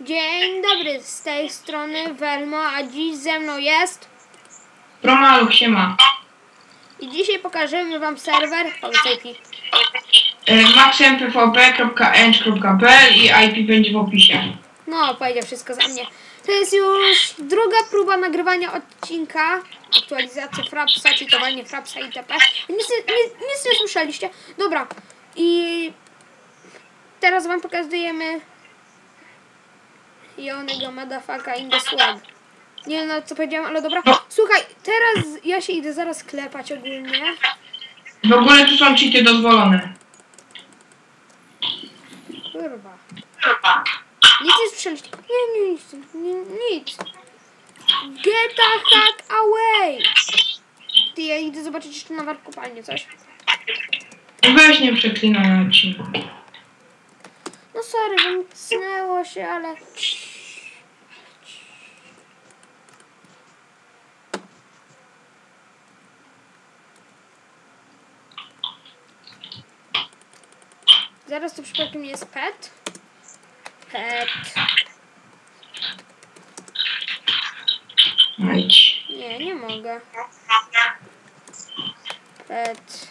Dzień dobry, z tej strony Welmo, a dziś ze mną jest Promaluch się ma. i dzisiaj pokażemy wam serwer Polecajki. maxmpvp.ench.pl i IP będzie w opisie. No, powiedział wszystko za mnie. To jest już druga próba nagrywania odcinka. Aktualizacja Frapsa, czytowanie Frapsa itp. Nic nie słyszeliście. Dobra. I teraz wam pokazujemy Jonego Madafaka in the swag. Nie wiem na co powiedziałam, ale dobra. Słuchaj, teraz ja się idę zaraz klepać ogólnie. W ogóle tu są cheaty dozwolone. Kurwa. Nic nie słyszeliście. Nie, nie, nic. Nie, nic. Get the heck away! Ty, ja idę zobaczyć jeszcze na warkopalnie coś. Weź nie przeklinaj na odcinku. No sorry, wymknęło się, ale... Zaraz to przypadkiem jest pet. Pet. Idź. Nie, nie mogę. Pet.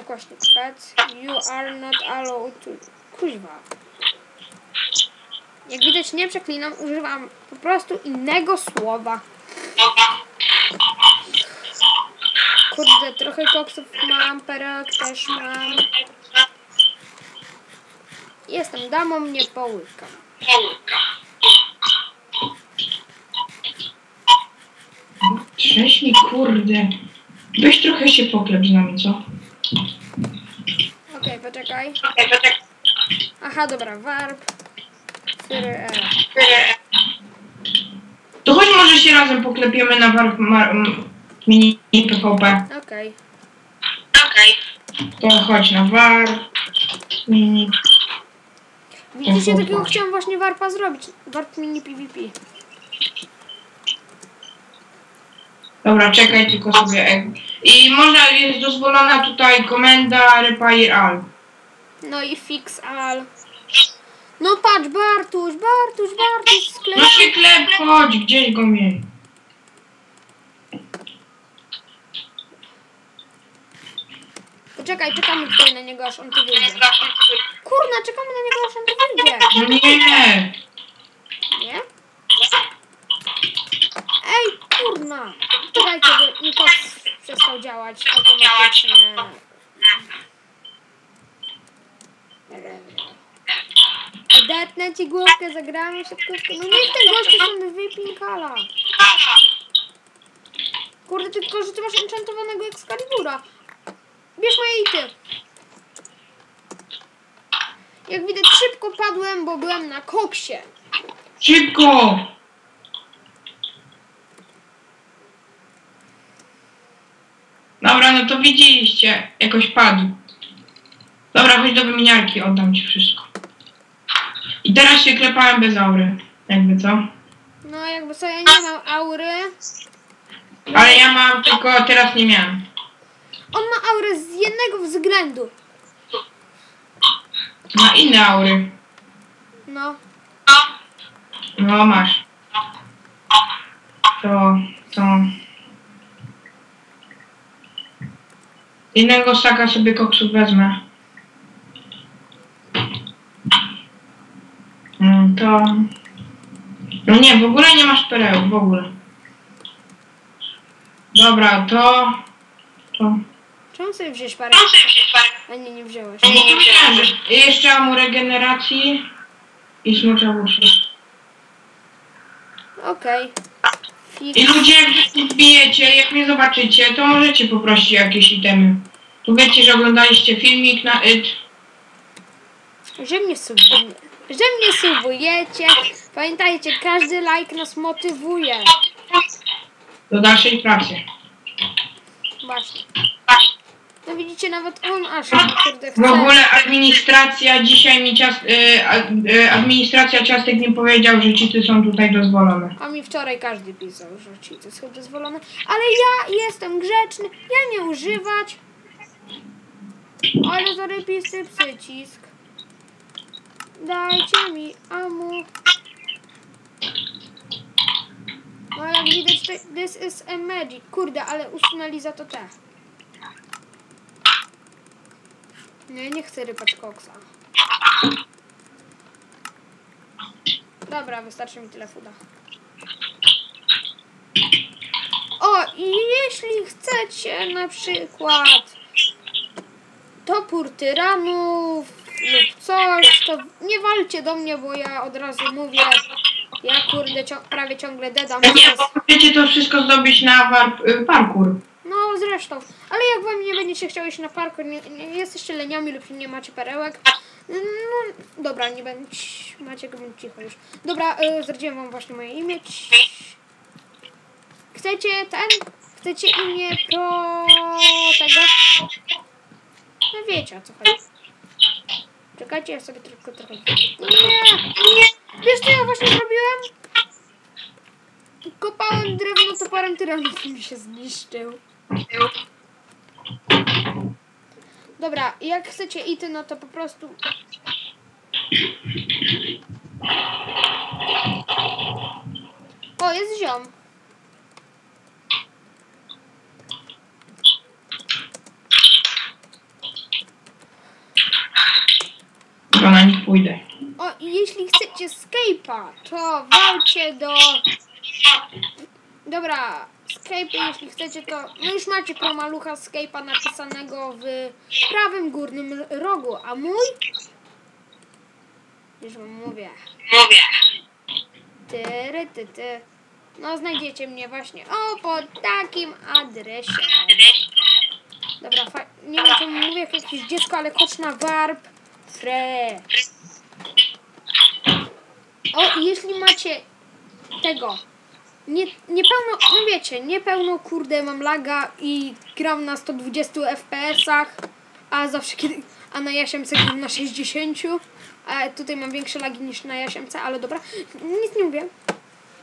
Ukośnik pet. You are not allowed to... Kuźwa. Jak widać nie przeklinam, używam po prostu innego słowa. Kurde, trochę koksów mam, perek też mam. Jestem damą, nie połykam. Trześni, kurde. Weź trochę się poklep z nami, co? Okej, poczekaj. Aha, dobra, warp. Fyry, e. To chodź może się razem poklepiemy na warp mar- mini PvP. Okej. To chodź na warp. Mini. Widzicie, Mhm. takiego chciałam właśnie warpa zrobić. Warp mini PvP. Dobra, czekaj tylko sobie. e- I można, jest dozwolona tutaj komenda repair all. No i fix all. No patrz, Bartuś, Bartuś, Bartuś, sklep. No się klep, chodź, gdzieś go miej. Poczekaj, czekamy tutaj na niego, aż on tu wyjdzie. Kurna, czekamy na niego, aż on tu wyjdzie. No nie! Nie? Ej, kurna. Czekajcie, bo mi koks przestał działać automatycznie. Odetnę ci główkę, zagramy szybko. No niech ten gościu sobie wypinkala. Kurde, tylko że ty masz enchantowanego Excalibura. Bierz moje ity. Jak widać szybko padłem, bo byłem na koksie. Szybko! Dobra, no to widzieliście. Jakoś padł. Dobra, chodź do wymieniarki, oddam ci wszystko. I teraz się klepałem bez aury. Jakby co? No jakby co, ja nie mam aury. Ale ja mam, tylko teraz nie miałem. On ma aurę z jednego względu. Ma inne aury. No. No masz. To, to... Innego staka sobie koksu wezmę. Mm, To... No nie, w ogóle nie masz pereł, w ogóle. Dobra, to... To... Czemu sobie wziąć parę? A nie, nie wziąłeś. I jeszcze mam regeneracji i smocza uszy. Okej. I ludzie, jak wbijecie, jak mnie zobaczycie, to możecie poprosić o jakieś itemy. Tu wiecie, że oglądaliście filmik na it. Że mnie subujecie. Że mnie subujecie. Pamiętajcie, każdy like nas motywuje. Do dalszej pracy. Właśnie. No widzicie, nawet on aż kurde chce. W ogóle administracja dzisiaj mi ciast, y, a- y, administracja ciastek mi powiedział, że cheaty są tutaj dozwolone. A mi wczoraj każdy pisał, że to są dozwolone. Ale ja jestem grzeczny, ja nie używać. Ale zarypisty przycisk. Dajcie mi amu. No jak widać, this is a magic. Kurde, ale usunęli za to te. Nie, nie chcę rypać koksa. Dobra, wystarczy mi tyle fuda. O, i jeśli chcecie na przykład topór tyranów lub coś, to nie walcie do mnie, bo ja od razu mówię, ja kurde cią prawie ciągle dedam. Nie, bo chcecie to wszystko zdobyć na y, parkour. Zresztą, ale jak wam nie będziecie chciały iść na parkour, nie, nie jesteście leniami lub nie macie perełek, no dobra, nie będzie, macie go cicho już. Dobra, y, zdradziłem wam właśnie moje imię. Chcecie ten? Chcecie imię pro tego? No wiecie o co chodzi. Czekajcie, ja sobie tylko trochę... Nie! Nie! Wiesz co ja właśnie zrobiłem? Kopałem drewno toporem tyranów i mi się zniszczył. Dobra, jak chcecie ity, no to po prostu... O, jest ziom. To na nich pójdę. O, i jeśli chcecie Skype'a, to walcie do... Dobra, Skype, jeśli chcecie, to... No już macie promalucha Skype'a napisanego w prawym górnym rogu, a mój... Już wam mówię. Mówię. Ty, ty, ty. No, znajdziecie mnie właśnie o pod takim adresie. Dobra, nie wiem czemu mówię jak jakieś dziecko, ale kocz na warp. Fre. O, jeśli macie tego, nie, niepełno, no wiecie, niepełno kurde mam laga i gram na 120 FPS-ach, a zawsze kiedy, a na jasiemce gram na 60, a tutaj mam większe lagi niż na jasiemce, ale dobra, nic nie mówię.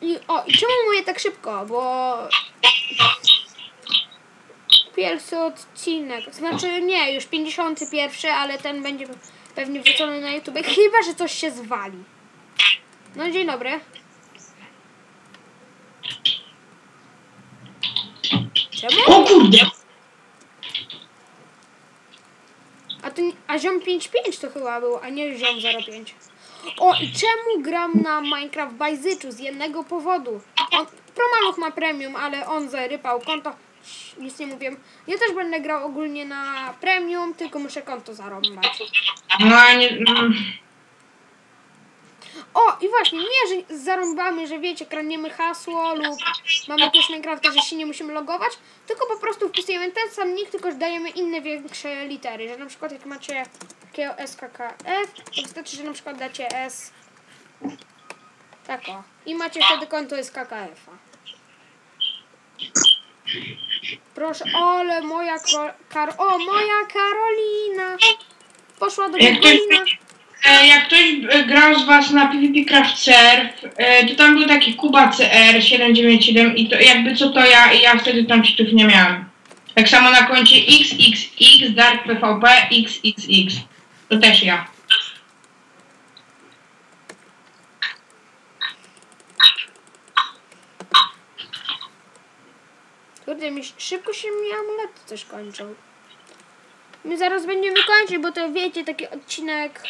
I, o, i czemu mówię tak szybko, bo pierwszy odcinek, znaczy nie, już 51, ale ten będzie pewnie wrzucony na YouTube, chyba, że coś się zwali. No dzień dobry. Czemu? O kurde! A, nie- a ziom 5.5 to chyba był, a nie ziom 0.5. O, i czemu gram na Minecraft Bajzyczu? Z jednego powodu. On, Promaluch ma premium, ale on zarypał konto. Nic nie mówię. Ja też będę grał ogólnie na premium, tylko muszę konto zarąbać. No nie... mm, O, i właśnie, nie, że zarąbamy, że wiecie, kradniemy hasło lub mamy jakiegoś Minecrafta, że się nie musimy logować, tylko po prostu wpisujemy ten sam nick, tylko że dajemy inne większe litery, że na przykład jak macie SKKF, to wystarczy, że na przykład dacie S tak o. I macie wtedy konto SKKF-a. Proszę, ale moja kar... O, moja Karolina! Poszła do Karolina. E, jak ktoś e, grał z was na PvP Craft Surf, e, to tam był taki Kuba CR 797 i to jakby co to ja, ja wtedy tam cheatów nie miałem. Tak samo na koncie XXX, Dark PvP, XXX. To też ja. Kurde, mi szybko się mi amulety też kończą. My zaraz będziemy kończyć, bo to wiecie, taki odcinek,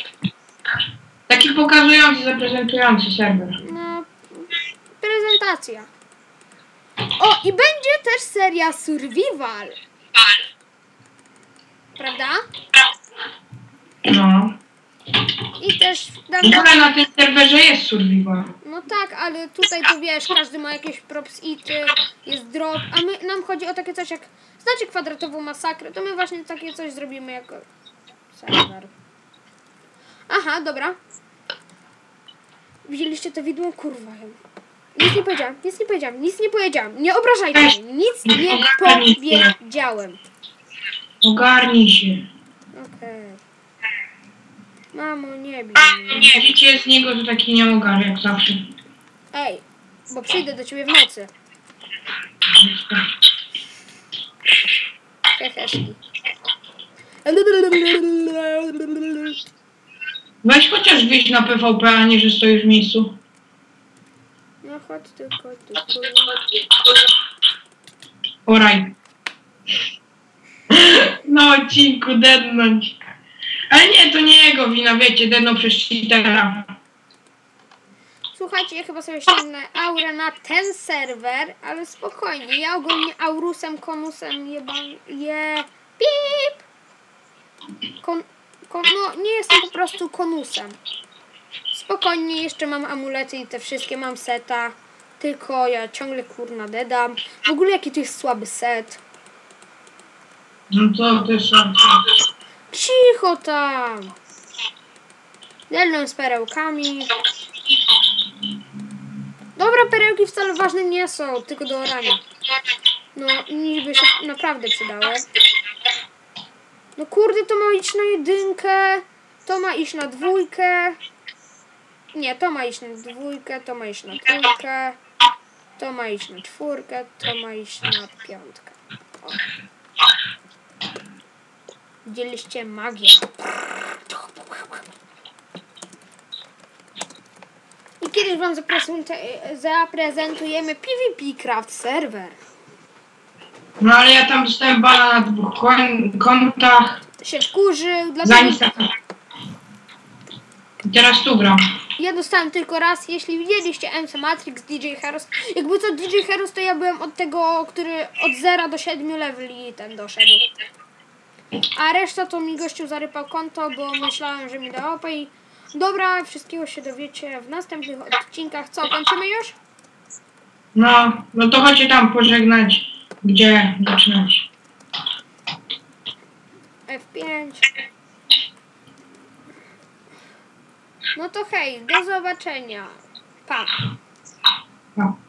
Taki pokazujący, zaprezentujący serwer. no, prezentacja. O, i będzie też seria Survival, prawda? No. I też, W ogóle na tym serwerze jest survival. no tak, ale tutaj to wiesz, każdy ma jakieś props ity, jest drop, a my, nam chodzi o takie coś jak, znacie kwadratową masakrę, to my właśnie takie coś zrobimy jako serwer. Aha, dobra. Widzieliście to widmo? Kurwa. Nic nie powiedziałam, nic nie powiedziałam, nic nie powiedziałam. Nie obrażajcie mnie, nic nie powiedziałem. Ogarnij się. Okej. Mamo, nie bij mnie. Nie, widzicie z niego to taki nieogar jak zawsze. Ej, bo przyjdę do ciebie w nocy. Heheszki. Weź chociaż wyjść na PvP, a nie, że stoisz w miejscu. No chodź tylko, tylko. Oraj. Na odcinku dednąć. Ale nie, to nie jego wina, wiecie, dedną przez cheatera. Słuchajcie, ja chyba sobie ściągnę aurę na ten serwer, ale spokojnie, ja ogólnie aurusem, konusem jebam, je... Pip! Kon, no, nie jestem po prostu konusem. Spokojnie, jeszcze mam amulety i te wszystkie, mam seta. Tylko ja ciągle kurna dedam. W ogóle jaki to jest słaby set. No to też. Cicho tam! Delną z perełkami. Dobra, perełki wcale ważne nie są, tylko do orania. No, niby się naprawdę przydały. No kurde, to ma iść na jedynkę, to ma iść na dwójkę. Nie, to ma iść na dwójkę, to ma iść na trójkę, to ma iść na czwórkę, to ma iść na piątkę. O. Widzieliście magię. I kiedyś wam zaprezentujemy, PvP Craft Server. No ale ja tam dostałem bana na dwóch kon- kontach. Się wkurzył, dlatego I teraz tu gram. ja dostałem tylko raz. Jeśli widzieliście MC Matrix, DJ Heroes, jakby co DJ Heroes, to ja byłem od tego, który od 0 do 7 leveli ten doszedł. A reszta to mi gościu zarypał konto, bo myślałem, że mi da OP i dobra, wszystkiego się dowiecie w następnych odcinkach. Co, kończymy już? No, no to chodźcie tam pożegnać, gdzie zaczynać? F5. No to hej, do zobaczenia. Pa. pa.